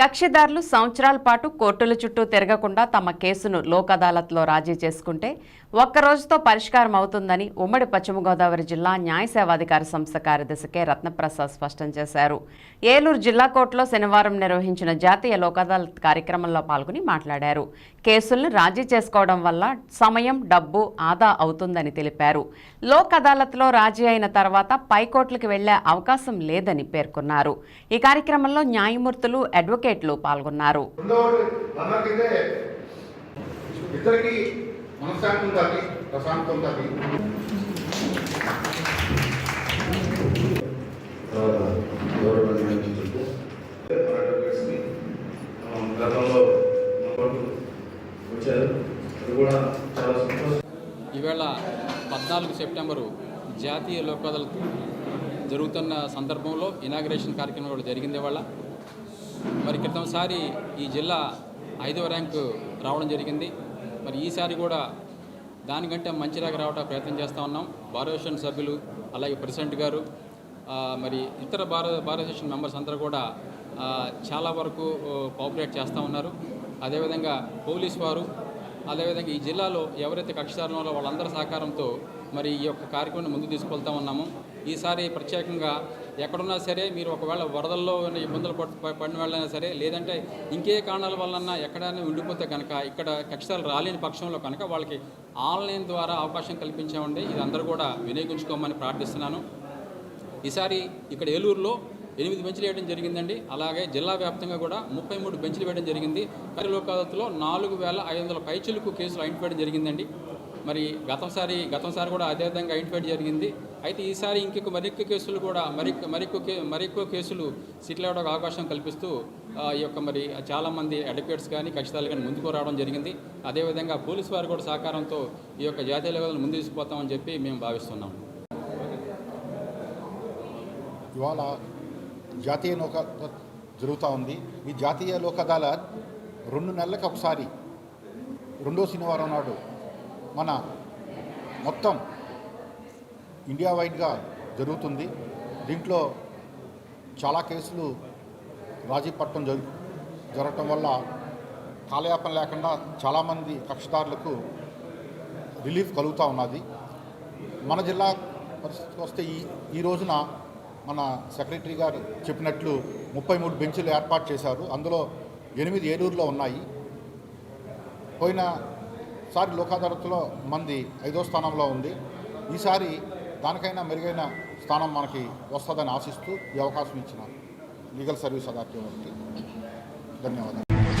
కక్షిదారులు సంవత్సరాల పాటు కోర్టుల చుట్టూ తిరగకుండా తమ కేసును లోక్ అదాలత్లో రాజీ చేసుకుంటే ఒక్క రోజుతో పరిష్కారం అవుతుందని ఉమ్మడి పశ్చిమ గోదావరి జిల్లా న్యాయ సేవాధికార సంస్థ కార్యదర్శి కె రత్నప్రసాద్ స్పష్టం చేశారు. ఏలూరు జిల్లా కోర్టులో శనివారం నిర్వహించిన జాతీయ లోక్ అదాలత్ కార్యక్రమంలో పాల్గొని మాట్లాడారు. కేసుల్ని రాజీ చేసుకోవడం వల్ల సమయం డబ్బు ఆదా అవుతుందని తెలిపారు. లోక్ అదాలత్లో రాజీ అయిన తర్వాత పైకోర్టులకు వెళ్ళే అవకాశం లేదని పేర్కొన్నారు. ఈ కార్యక్రమంలో న్యాయమూర్తులు అడ్వకేట్లు పాల్గొన్నారు. గతంలో వచ్చారు. అది కూడా చాలా సంతోషం. ఈవేళ పద్నాలుగు సెప్టెంబరు జాతీయ లోక్ అదాలత్ జరుగుతున్న సందర్భంలో ఇనాగ్రేషన్ కార్యక్రమం కూడా జరిగింది ఇవాళ. మరి క్రితంసారి ఈ జిల్లా ఐదవ ర్యాంకు రావడం జరిగింది. మరి ఈసారి కూడా దానికంటే మంచి ర్యాంక్ రావడానికి ప్రయత్నం చేస్తూ ఉన్నాం. భారతదేశం సభ్యులు అలాగే ప్రెసిడెంట్ గారు మరి ఇతర భారత భారతదేశం మెంబర్స్ అందరూ కూడా చాలా వరకు కోఆపరేట్ చేస్తూ ఉన్నారు. అదేవిధంగా పోలీస్ వారు అదేవిధంగా ఈ జిల్లాలో ఎవరైతే కక్షిదారులు ఉన్నారో వాళ్ళందరి సహకారంతో మరి ఈ యొక్క కార్యక్రమాన్ని ముందు తీసుకెళ్తా ఉన్నాము ఈసారి ప్రత్యేకంగా ఎక్కడున్నా సరే మీరు ఒకవేళ వరదల్లో ఉన్న ఇబ్బందులు పడి పడిన వాళ్ళైనా సరే లేదంటే ఇంకే కారణాల వలన ఎక్కడైనా ఉండిపోతే కనుక ఇక్కడ కక్షిదారులు రాలేని పక్షంలో కనుక వాళ్ళకి ఆన్లైన్ ద్వారా అవకాశం కల్పించామండి. ఇది అందరూ కూడా వినియోగించుకోమని ప్రార్థిస్తున్నాను. ఈసారి ఇక్కడ ఏలూరులో ఎనిమిది బెంచ్లు వేయడం జరిగిందండి. అలాగే జిల్లా వ్యాప్తంగా కూడా ముప్పై మూడు బెంచ్లు వేయడం జరిగింది. లోక్ అదాలత్లో నాలుగు వేల ఐదు వందల పైచులకు కేసులు ఐడెంటిఫై జరిగిందండి. మరి గతంసారి గతంసారి కూడా అదే విధంగా ఐడెంటిఫై జరిగింది. అయితే ఈసారి ఇంకొక మరిక్కువ కేసులు కూడా మరి మరిక్కువ కే మరిక్కువ కేసులు సిటీలో అవ్వడానికి అవకాశం కల్పిస్తూ ఆ, ఈ యొక్క మరి చాలామంది అడ్వకేట్స్ కానీ ఖచ్చితాలు కానీ ముందుకు రావడం జరిగింది. అదేవిధంగా పోలీసు వారు కూడా సహకారంతో ఈ యొక్క జాతీయ లెవెల్ ముందు తీసుకుపోతామని చెప్పి మేము భావిస్తున్నాం. ఇవాళ జాతీయ నౌక జరుగుతూ ఉంది. ఈ జాతీయ లోకదాల రెండు నెలలకు ఒకసారి రెండో శనివారం నాడు మన మొత్తం ఇండియా వైడ్గా జరుగుతుంది. దీంట్లో చాలా కేసులు రాజీ పట్టడం జరు జరగటం వల్ల కాలయాపన లేకుండా చాలామంది కక్షదారులకు రిలీఫ్ కలుగుతూ ఉన్నది. మన జిల్లా పరిస్థితికి వస్తే ఈ ఈ రోజున మన సెక్రటరీ గారు చెప్పినట్లు ముప్పై మూడు బెంచ్లు ఏర్పాటు చేశారు. అందులో ఎనిమిది ఏలూరులో ఉన్నాయి. పోయిన సారి లోకాదాలత్లో మంది ఐదో స్థానంలో ఉంది. ఈసారి దానికైనా మెరుగైన స్థానం మనకి వస్తుందని ఆశిస్తూ ఈ అవకాశం ఇచ్చిన లీగల్ సర్వీస్ అథారిటీ వారికి ధన్యవాదాలు.